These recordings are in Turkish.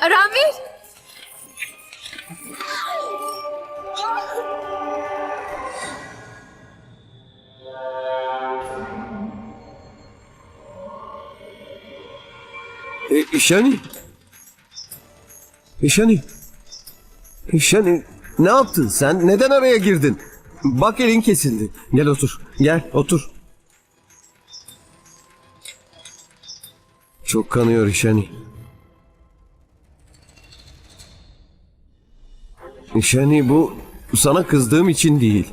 Ranvir! E, İşani. İşani. İşani ne yaptın sen? Neden araya girdin? Bak elin kesildi. Gel otur. Gel otur. Çok kanıyor İşani. İşani bu sana kızdığım için değil.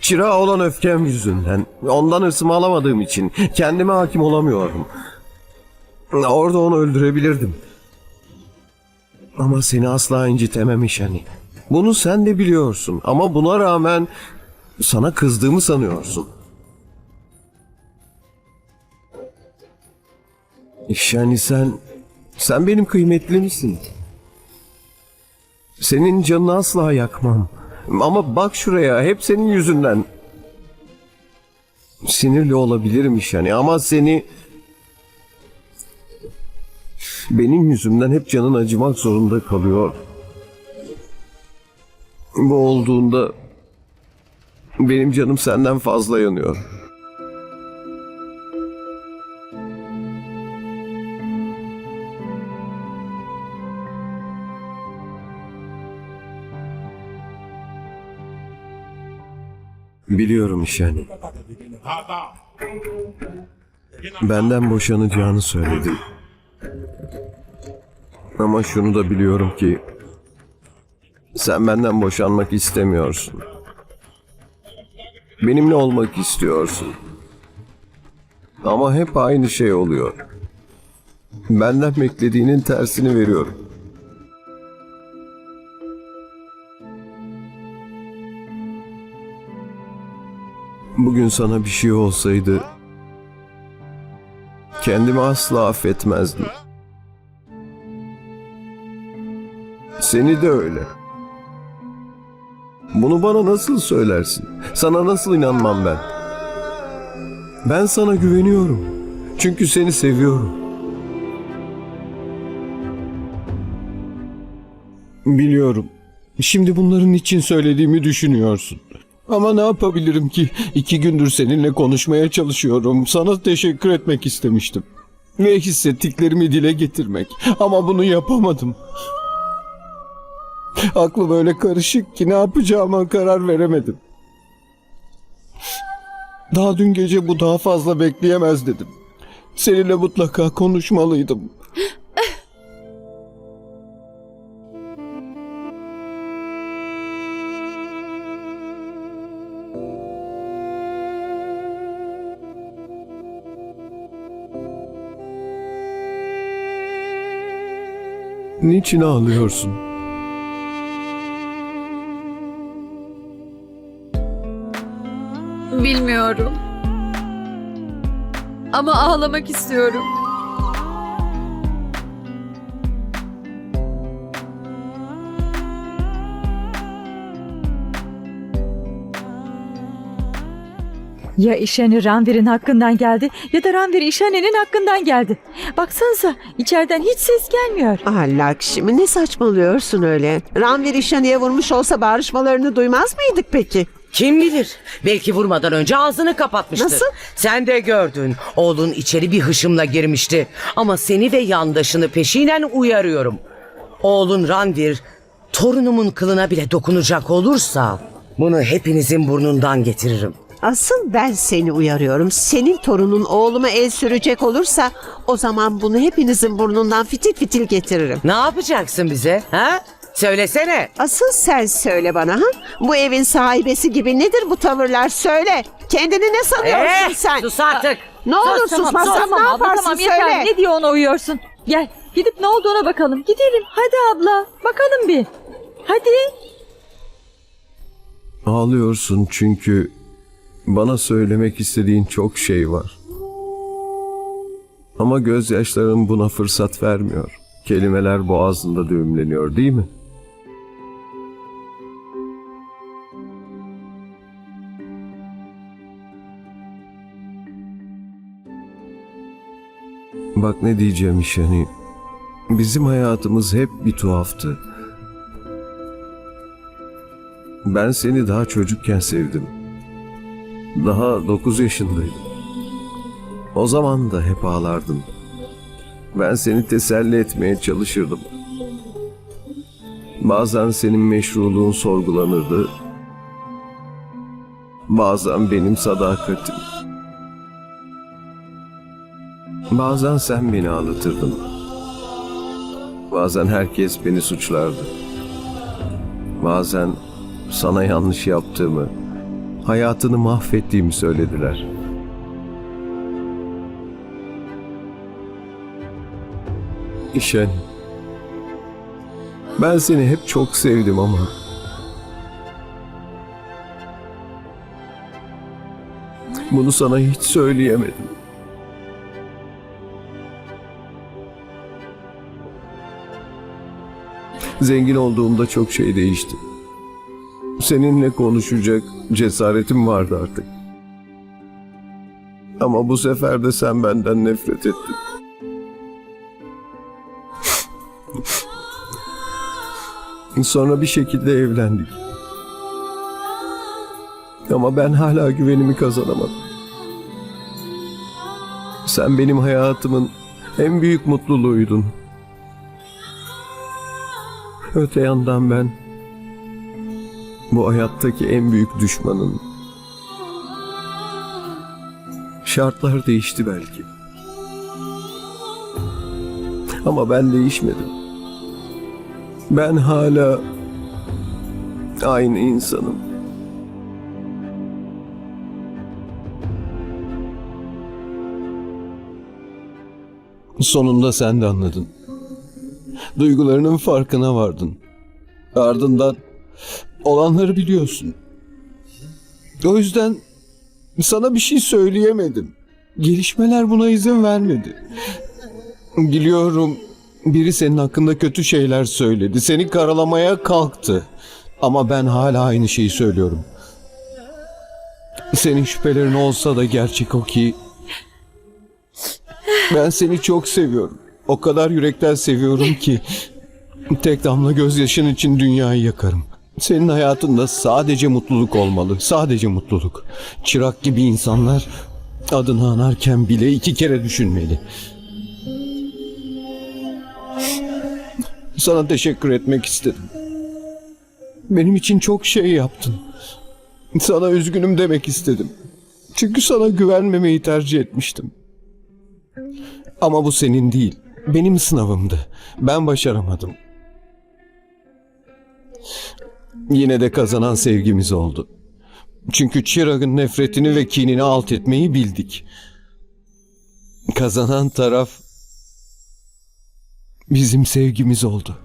Çırağa olan öfkem yüzünden. Ondan hırsımı alamadığım için. Kendime hakim olamıyorum. Orada onu öldürebilirdim. Ama seni asla incitemem İşani. Bunu sen de biliyorsun ama buna rağmen sana kızdığımı sanıyorsun. İşani sen, sen benim kıymetlimsin. Senin canını asla yakmam. Ama bak şuraya hep senin yüzünden. Sinirli olabilirim İşani ama seni benim yüzümden hep canın acımak zorunda kalıyor. Bu olduğunda benim canım senden fazla yanıyor. Biliyorum işeni. Benden boşanacağını söyledi. Ama şunu da biliyorum ki sen benden boşanmak istemiyorsun. Benimle olmak istiyorsun. Ama hep aynı şey oluyor. Benden beklediğinin tersini veriyorum. Bugün sana bir şey olsaydı kendimi asla affetmezdim. Seni de öyle. Bunu bana nasıl söylersin? Sana nasıl inanmam ben? Ben sana güveniyorum. Çünkü seni seviyorum. Biliyorum. Şimdi bunların için söylediğimi düşünüyorsun. Ama ne yapabilirim ki? İki gündür seninle konuşmaya çalışıyorum. Sana teşekkür etmek istemiştim. Ve hissettiklerimi dile getirmek. Ama bunu yapamadım. Aklım öyle karışık ki ne yapacağıma karar veremedim. Daha dün gece bu daha fazla bekleyemez dedim. Seninle mutlaka konuşmalıydım. Niçin ağlıyorsun? Bilmiyorum. Ama ağlamak istiyorum. Ya işeni Ranvir'in hakkından geldi ya da Ranvir işenenin hakkından geldi. Baksanıza içeriden hiç ses gelmiyor. Ah Lakşmi ne saçmalıyorsun öyle? Ranvir işhaneye vurmuş olsa bağırışmalarını duymaz mıydık peki? Kim bilir? Belki vurmadan önce ağzını kapatmıştır. Nasıl? Sen de gördün. Oğlun içeri bir hışımla girmişti. Ama seni ve yandaşını peşinen uyarıyorum. Oğlun Ranvir torunumun kılına bile dokunacak olursa bunu hepinizin burnundan getiririm. Asıl ben seni uyarıyorum. Senin torunun oğluma el sürecek olursa o zaman bunu hepinizin burnundan fitil fitil getiririm. Ne yapacaksın bize? Ha? Söylesene. Asıl sen söyle bana ha? Bu evin sahibesi gibi nedir bu tavırlar söyle. Kendini ne sanıyorsun Eh, sen? sus artık. Ne olur Tamam, susmazsan tamam ne abla, yaparsın tamam, söyle. yeter. Ne diyor ona uyuyorsun? Gel gidip ne olduğuna bakalım. Gidelim hadi abla bakalım bir. Hadi. Ağlıyorsun çünkü bana söylemek istediğin çok şey var. Ama gözyaşların buna fırsat vermiyor. Kelimeler boğazında düğümleniyor değil mi? Bak ne diyeceğim iş hani Bizim hayatımız hep bir tuhaftı. Ben seni daha çocukken sevdim. Daha 9 yaşındaydım. O zaman da hep ağlardın. Ben seni teselli etmeye çalışırdım. Bazen senin meşruluğun sorgulanırdı. Bazen benim sadakatim. Bazen sen beni ağlatırdın. Bazen herkes beni suçlardı. Bazen sana yanlış yaptığımı, hayatını mahvettiğimi söylediler. İşen, ben seni hep çok sevdim ama bunu sana hiç söyleyemedim. Zengin olduğumda çok şey değişti. Seninle konuşacak cesaretim vardı artık. Ama bu sefer de sen benden nefret ettin. Sonra bir şekilde evlendik. Ama ben hala güvenimi kazanamadım. Sen benim hayatımın en büyük mutluluğuydun. Öte yandan ben bu hayattaki en büyük düşmanın. Şartlar değişti belki. Ama ben değişmedim. Ben hala aynı insanım. Sonunda sen de anladın. Duygularının farkına vardın. Ardından olanları biliyorsun. O yüzden sana bir şey söyleyemedim. Gelişmeler buna izin vermedi. Biliyorum biri senin hakkında kötü şeyler söyledi. Seni karalamaya kalktı. Ama ben hala aynı şeyi söylüyorum. Senin şüphelerin olsa da gerçek o ki ben seni çok seviyorum. O kadar yürekten seviyorum ki tek damla gözyaşın için dünyayı yakarım. Senin hayatında sadece mutluluk olmalı. Sadece mutluluk. Çırak gibi insanlar adını anarken bile iki kere düşünmeli. Sana teşekkür etmek istedim. Benim için çok şey yaptın. Sana üzgünüm demek istedim. Çünkü sana güvenmemeyi tercih etmiştim. Ama bu senin değil. Benim sınavımdı. Ben başaramadım. Yine de kazanan sevgimiz oldu. Çünkü Çırag'ın nefretini ve kinini alt etmeyi bildik. Kazanan taraf bizim sevgimiz oldu.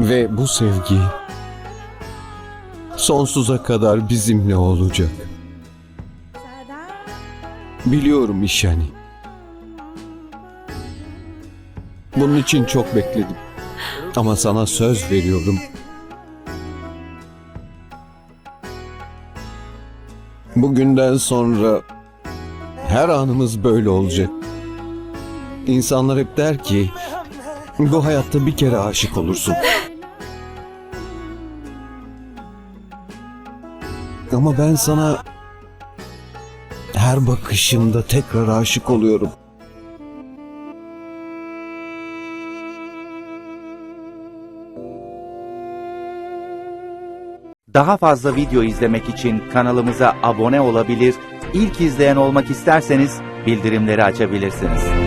Ve bu sevgi sonsuza kadar bizimle olacak. Biliyorum işani. Bunun için çok bekledim. Ama sana söz veriyorum. Bugünden sonra her anımız böyle olacak. İnsanlar hep der ki bu hayatta bir kere aşık olursun. Ama ben sana her bakışımda tekrar aşık oluyorum. Daha fazla video izlemek için kanalımıza abone olabilir, ilk izleyen olmak isterseniz bildirimleri açabilirsiniz.